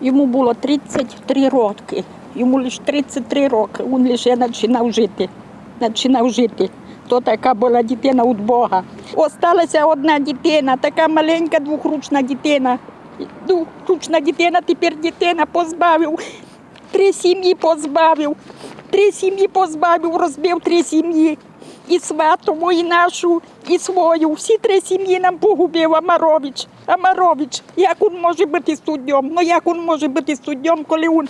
Йому було 33 роки. Йому лише 33 роки. Він лише починав жити. Починав жити. То така була дитина від Бога. Осталася одна дитина, така маленька двохручна дитина. Двохручна дитина, тепер дитина позбавив. Три сім'ї позбавив. Три сім'ї позбавив, розбив три сім'ї. І сватову, і нашу, і свою. Всі три сім'ї нам погубив Амарович. Амарович, як він може бути суддям? Ну як він може бути суддям, коли він,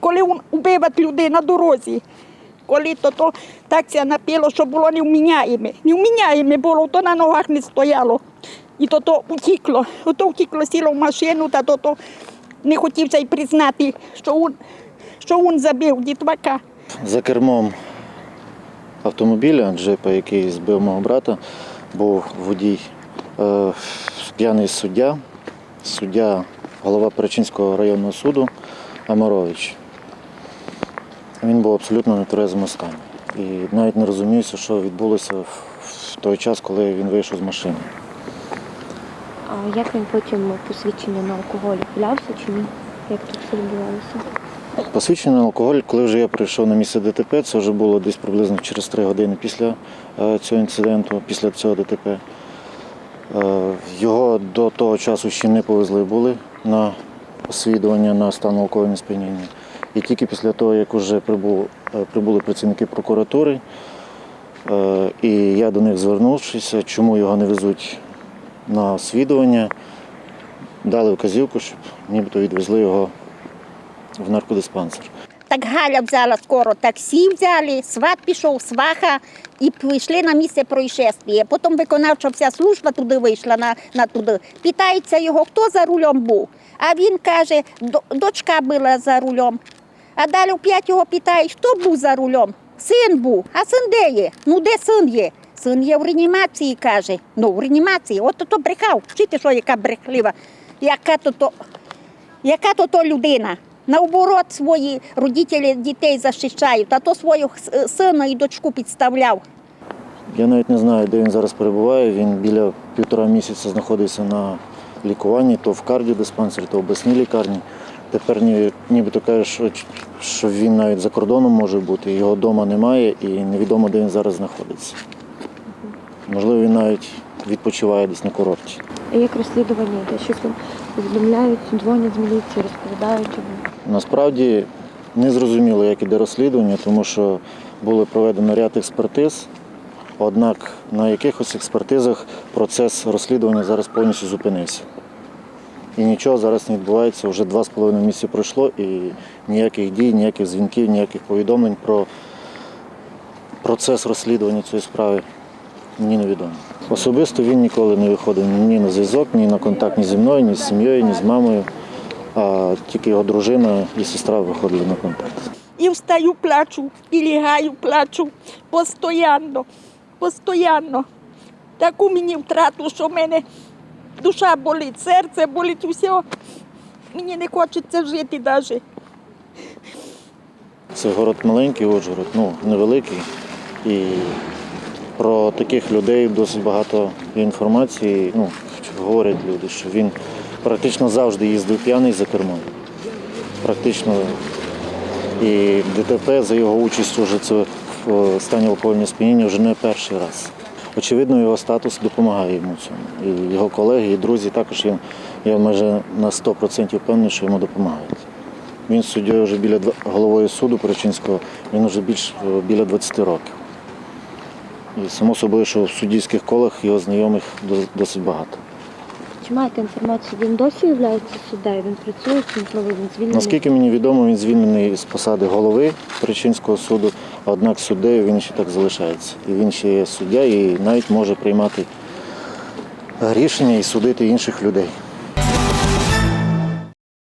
коли він убиває людей на дорозі? Коли то, то так це напіло, що було невміняєме. Невміняєме було, то на ногах не стояло. І то, то утікло. Ото втікло, сіло в машину, та то, то не хотівся й признати, що він, що він забив дітвака. За кермом автомобіля джипа, який збив мого брата, був водій е, п'яний суддя, суддя, голова Перечинського районного суду Амарович. Він був абсолютно в нетверезому стані. І навіть не розумівся, що відбулося в той час, коли він вийшов з машини. А як він потім посвідчення на алкоголь являвся чи ні? Як тут все відбувалося? Посвідчення на алкоголь, коли вже я прийшов на місце ДТП, це вже було десь приблизно через 3 години після е, цього інциденту, після цього ДТП. Е, Його до того часу ще не повезли були на освідування на стан алкогольного сп'яніння. І тільки після того, як вже е, прибули працівники прокуратури, і я до них звернувшися, чому його не везуть на освідування, дали вказівку, щоб нібито відвезли його в наркодиспансер. Так Галя взяла скоро таксі, взяли, сват пішов, сваха і прийшли на місце происшествия. Потім виконавча вся служба туди вийшла на, на туди. Питається його, хто за рулем був. А він каже, дочка була за рулем. А далі опять його питають, хто був за рулем? Син був. А син де є? Ну де син є? Син є в реанімації, каже. Ну, в реанімації. От то брехав. Чуєте, що яка брехлива? Яка то яка то людина? Наоборот, свої родителі дітей захищають, а то свого сина і дочку підставляв. Я навіть не знаю, де він зараз перебуває. Він біля півтора місяця знаходився на лікуванні, то в кардіодиспансері, то в обласній лікарні. Тепер нібито каже, що він навіть за кордоном може бути, його вдома немає і невідомо, де він зараз знаходиться. Можливо, він навіть відпочиває десь на курорті. А як розслідування йде? Щось вам повідомляють, дзвонять з міліції, розповідають? Насправді не зрозуміло, як іде розслідування, тому що було проведено ряд експертиз. Однак на якихось експертизах процес розслідування зараз повністю зупинився. І нічого зараз не відбувається. Вже два з половиною місяці пройшло і ніяких дій, ніяких дзвінків, ніяких повідомлень про процес розслідування цієї справи мені невідомо. Особисто він ніколи не виходив ні на зв'язок, ні на контакт ні зі мною, ні з сім'єю, ні з мамою. А тільки його дружина і сестра виходили на контакт. І встаю, плачу, і лягаю, плачу. Постоянно, постоянно. Таку мені втрату, що в мене душа болить, серце болить, все. Мені не хочеться жити навіть. Це город маленький, Ужгород, ну невеликий. І про таких людей досить багато інформації. Ну, говорять люди, що він практично завжди їздив п'яний за кермом. Практично і ДТП за його участю вже це в стані алкогольного сп'яніння вже не перший раз. Очевидно, його статус допомагає йому цьому. І його колеги, і друзі також він, я майже на 100% впевнений, що йому допомагають. Він суддєю вже біля головою суду Перечинського, він вже більш е, біля 20 років. І само собою, що в суддівських колах його знайомих досить багато. Чи маєте інформацію, він досі є суддею? Він працює, чи можливо він звільнений? Наскільки мені відомо, він звільнений з посади голови Перечинського суду, однак суддею він ще так залишається. І він ще є суддя і навіть може приймати рішення і судити інших людей.